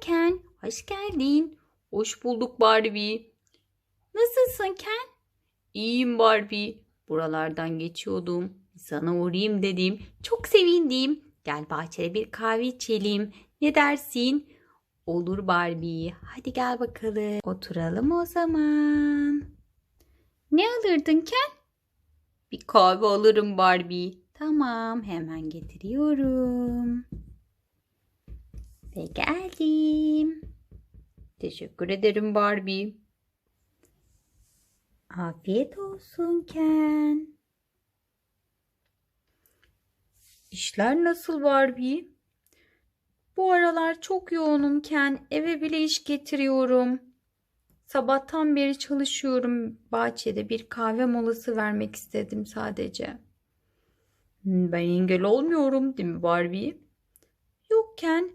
Ken. Hoş geldin. Hoş bulduk Barbie. Nasılsın Ken? İyiyim Barbie. Buralardan geçiyordum. Sana uğrayayım dedim. Çok sevindim. Gel bahçede bir kahve içelim. Ne dersin? Olur Barbie. Hadi gel bakalım. Oturalım o zaman. Ne alırdın Ken? Bir kahve alırım Barbie. Tamam, hemen getiriyorum. Ve geldim. Teşekkür ederim Barbie. Afiyet olsun Ken. İşler nasıl Barbie? Bu aralar çok yoğunum Ken. Eve bile iş getiriyorum. Sabahtan beri çalışıyorum bahçede. Bir kahve molası vermek istedim sadece. Hmm, Ben engel olmuyorum değil mi Barbie? Yok Ken.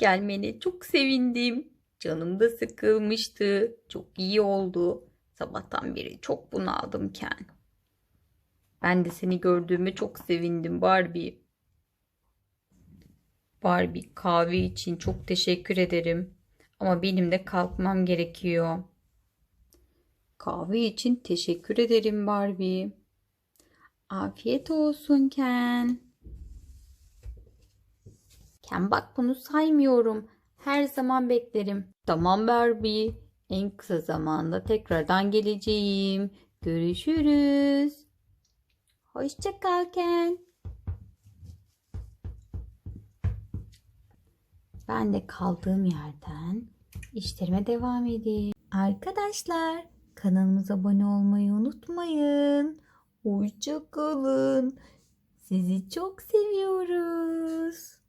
Gelmene çok sevindim. Canım da sıkılmıştı. Çok iyi oldu. Sabahtan beri çok bunaldım Ken. Ben de seni gördüğüme çok sevindim Barbie. Barbie kahve için çok teşekkür ederim. Ama benim de kalkmam gerekiyor. Kahve için teşekkür ederim Barbie. Afiyet olsun Ken. Ken bak bunu saymıyorum. Her zaman beklerim. Tamam Barbie. En kısa zamanda tekrardan geleceğim. Görüşürüz. Hoşça kal Ken. Ben de kaldığım yerden işlerime devam edeyim. Arkadaşlar kanalımıza abone olmayı unutmayın. Hoşça kalın. Sizi çok seviyoruz.